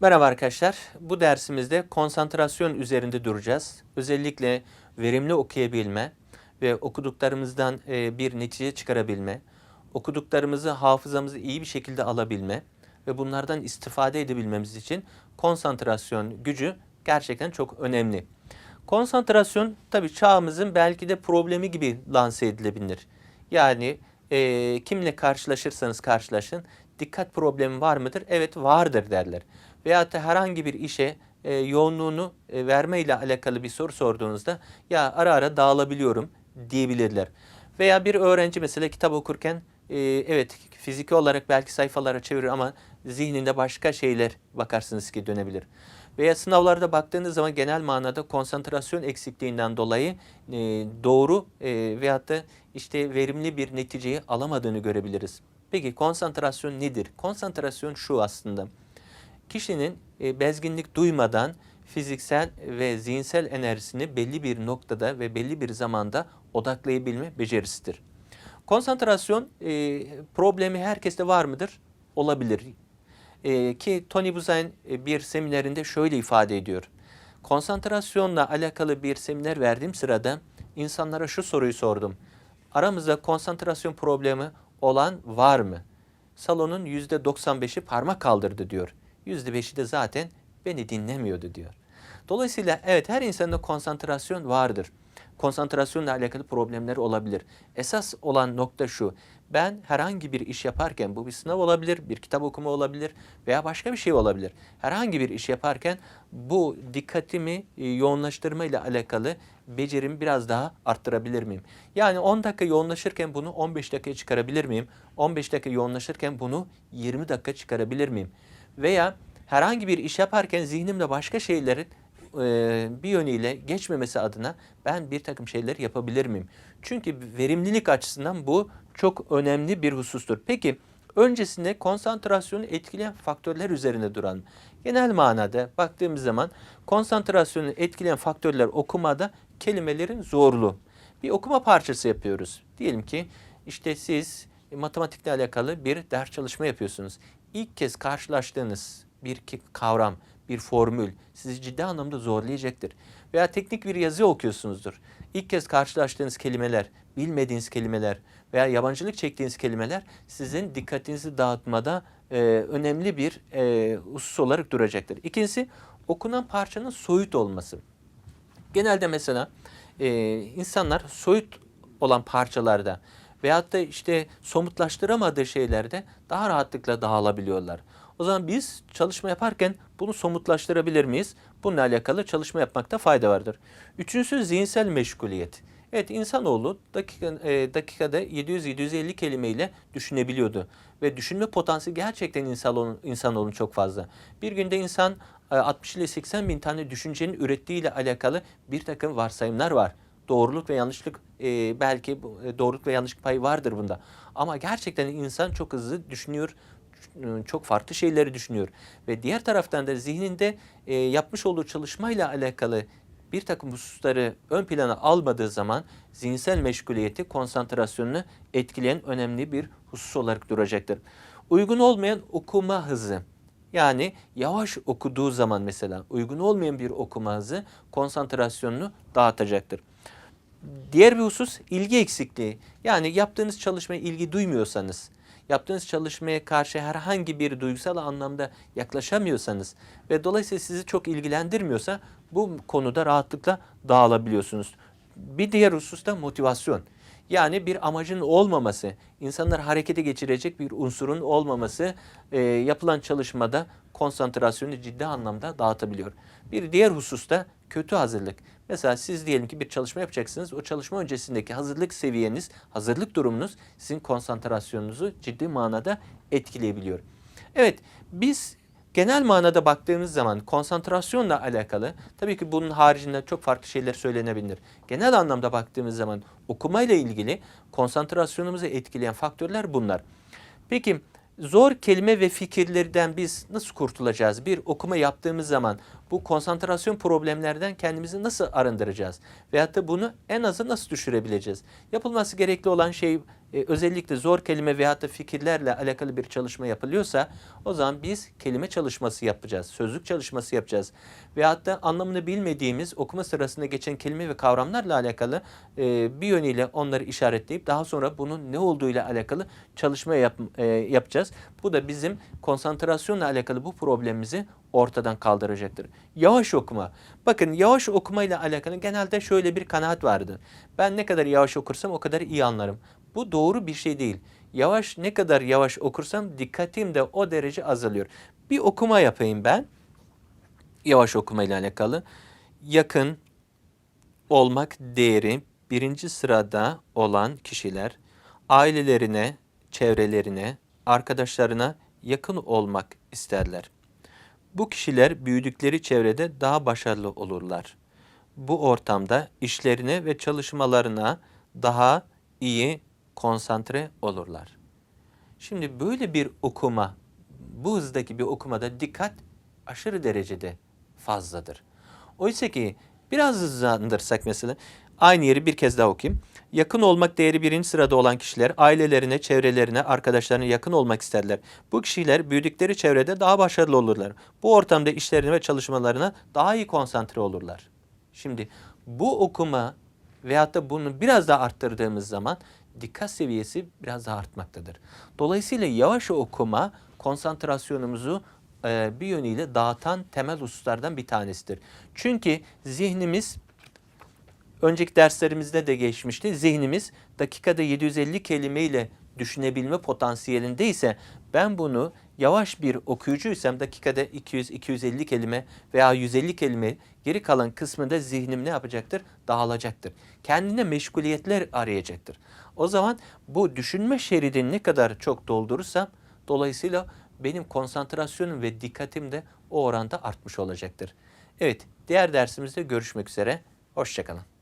Merhaba arkadaşlar. Bu dersimizde konsantrasyon üzerinde duracağız. Özellikle verimli okuyabilme ve okuduklarımızdan e, bir netice çıkarabilme, okuduklarımızı hafızamızı iyi bir şekilde alabilme ve bunlardan istifade edebilmemiz için konsantrasyon gücü gerçekten çok önemli. Konsantrasyon tabii çağımızın belki de problemi gibi lanse edilebilir. Yani e, kimle karşılaşırsanız karşılaşın dikkat problemi var mıdır? Evet vardır derler. Veyahut da herhangi bir işe e, yoğunluğunu e, verme ile alakalı bir soru sorduğunuzda ya ara ara dağılabiliyorum diyebilirler. Veya bir öğrenci mesela kitap okurken e, evet fiziki olarak belki sayfalara çevirir ama zihninde başka şeyler bakarsınız ki dönebilir. Veya sınavlarda baktığınız zaman genel manada konsantrasyon eksikliğinden dolayı e, doğru e, veyahut da işte verimli bir neticeyi alamadığını görebiliriz. Peki konsantrasyon nedir? Konsantrasyon şu aslında. Kişinin e, bezginlik duymadan fiziksel ve zihinsel enerjisini belli bir noktada ve belli bir zamanda odaklayabilme becerisidir. Konsantrasyon e, problemi herkeste var mıdır? Olabilir. E, ki Tony Buzan e, bir seminerinde şöyle ifade ediyor. Konsantrasyonla alakalı bir seminer verdiğim sırada insanlara şu soruyu sordum. Aramızda konsantrasyon problemi olan var mı? Salonun %95'i parmak kaldırdı diyor. %5'i de zaten beni dinlemiyordu diyor. Dolayısıyla evet her insanda konsantrasyon vardır. Konsantrasyonla alakalı problemler olabilir. Esas olan nokta şu. Ben herhangi bir iş yaparken bu bir sınav olabilir, bir kitap okuma olabilir veya başka bir şey olabilir. Herhangi bir iş yaparken bu dikkatimi e, yoğunlaştırma ile alakalı becerimi biraz daha arttırabilir miyim? Yani 10 dakika yoğunlaşırken bunu 15 dakikaya çıkarabilir miyim? 15 dakika yoğunlaşırken bunu 20 dakika çıkarabilir miyim? Veya herhangi bir iş yaparken zihnimde başka şeylerin bir yönüyle geçmemesi adına ben bir takım şeyler yapabilir miyim? Çünkü verimlilik açısından bu çok önemli bir husustur. Peki öncesinde konsantrasyonu etkileyen faktörler üzerine duran. Genel manada baktığımız zaman konsantrasyonu etkileyen faktörler okumada kelimelerin zorluğu. Bir okuma parçası yapıyoruz. Diyelim ki işte siz matematikle alakalı bir ders çalışma yapıyorsunuz. İlk kez karşılaştığınız bir kavram, bir formül sizi ciddi anlamda zorlayacaktır. Veya teknik bir yazı okuyorsunuzdur. İlk kez karşılaştığınız kelimeler, bilmediğiniz kelimeler veya yabancılık çektiğiniz kelimeler sizin dikkatinizi dağıtmada e, önemli bir e, husus olarak duracaktır. İkincisi okunan parçanın soyut olması. Genelde mesela e, insanlar soyut olan parçalarda veyahut da işte somutlaştıramadığı şeylerde daha rahatlıkla dağılabiliyorlar. O zaman biz çalışma yaparken bunu somutlaştırabilir miyiz? Bununla alakalı çalışma yapmakta fayda vardır. Üçüncüsü zihinsel meşguliyet. Evet insanoğlu dakika, e, dakikada 700-750 kelimeyle düşünebiliyordu. Ve düşünme potansiyeli gerçekten insanoğlunun, insanoğlunun çok fazla. Bir günde insan e, 60 ile 80 bin tane düşüncenin ürettiğiyle alakalı bir takım varsayımlar var. Doğruluk ve yanlışlık e, belki e, doğruluk ve yanlışlık payı vardır bunda. Ama gerçekten insan çok hızlı düşünüyor, çok farklı şeyleri düşünüyor. Ve diğer taraftan da zihninde e, yapmış olduğu çalışmayla alakalı bir takım hususları ön plana almadığı zaman zihinsel meşguliyeti, konsantrasyonunu etkileyen önemli bir husus olarak duracaktır. Uygun olmayan okuma hızı. Yani yavaş okuduğu zaman mesela uygun olmayan bir okuma hızı konsantrasyonunu dağıtacaktır. Diğer bir husus ilgi eksikliği. Yani yaptığınız çalışmaya ilgi duymuyorsanız, yaptığınız çalışmaya karşı herhangi bir duygusal anlamda yaklaşamıyorsanız ve dolayısıyla sizi çok ilgilendirmiyorsa bu konuda rahatlıkla dağılabiliyorsunuz. Bir diğer husus da motivasyon. Yani bir amacın olmaması, insanlar harekete geçirecek bir unsurun olmaması e, yapılan çalışmada konsantrasyonu ciddi anlamda dağıtabiliyor. Bir diğer husus da kötü hazırlık. Mesela siz diyelim ki bir çalışma yapacaksınız. O çalışma öncesindeki hazırlık seviyeniz, hazırlık durumunuz sizin konsantrasyonunuzu ciddi manada etkileyebiliyor. Evet, biz genel manada baktığımız zaman konsantrasyonla alakalı tabii ki bunun haricinde çok farklı şeyler söylenebilir. Genel anlamda baktığımız zaman okumayla ilgili konsantrasyonumuzu etkileyen faktörler bunlar. Peki zor kelime ve fikirlerden biz nasıl kurtulacağız? Bir okuma yaptığımız zaman bu konsantrasyon problemlerden kendimizi nasıl arındıracağız? Veyahut da bunu en azı nasıl düşürebileceğiz? Yapılması gerekli olan şey e, özellikle zor kelime veyahut da fikirlerle alakalı bir çalışma yapılıyorsa o zaman biz kelime çalışması yapacağız, sözlük çalışması yapacağız. Veyahut da anlamını bilmediğimiz okuma sırasında geçen kelime ve kavramlarla alakalı e, bir yönüyle onları işaretleyip daha sonra bunun ne olduğuyla alakalı çalışma yap, e, yapacağız. Bu da bizim konsantrasyonla alakalı bu problemimizi ortadan kaldıracaktır. Yavaş okuma. Bakın yavaş okuma ile alakalı genelde şöyle bir kanaat vardı. Ben ne kadar yavaş okursam o kadar iyi anlarım. Bu doğru bir şey değil. Yavaş ne kadar yavaş okursam dikkatim de o derece azalıyor. Bir okuma yapayım ben. Yavaş okuma ile alakalı. Yakın olmak değeri birinci sırada olan kişiler ailelerine, çevrelerine, arkadaşlarına yakın olmak isterler. Bu kişiler büyüdükleri çevrede daha başarılı olurlar. Bu ortamda işlerine ve çalışmalarına daha iyi konsantre olurlar. Şimdi böyle bir okuma, bu hızdaki bir okumada dikkat aşırı derecede fazladır. Oysa ki biraz hızlandırsak mesela aynı yeri bir kez daha okuyayım. Yakın olmak değeri birinci sırada olan kişiler ailelerine, çevrelerine, arkadaşlarına yakın olmak isterler. Bu kişiler büyüdükleri çevrede daha başarılı olurlar. Bu ortamda işlerine ve çalışmalarına daha iyi konsantre olurlar. Şimdi bu okuma veyahut da bunu biraz daha arttırdığımız zaman dikkat seviyesi biraz daha artmaktadır. Dolayısıyla yavaş okuma konsantrasyonumuzu e, bir yönüyle dağıtan temel hususlardan bir tanesidir. Çünkü zihnimiz önceki derslerimizde de geçmişti. Zihnimiz dakikada 750 kelime ile düşünebilme potansiyelinde ise ben bunu yavaş bir okuyucuysam dakikada 200-250 kelime veya 150 kelime geri kalan kısmında zihnim ne yapacaktır? Dağılacaktır. Kendine meşguliyetler arayacaktır. O zaman bu düşünme şeridini ne kadar çok doldurursam dolayısıyla benim konsantrasyonum ve dikkatim de o oranda artmış olacaktır. Evet, diğer dersimizde görüşmek üzere. Hoşçakalın.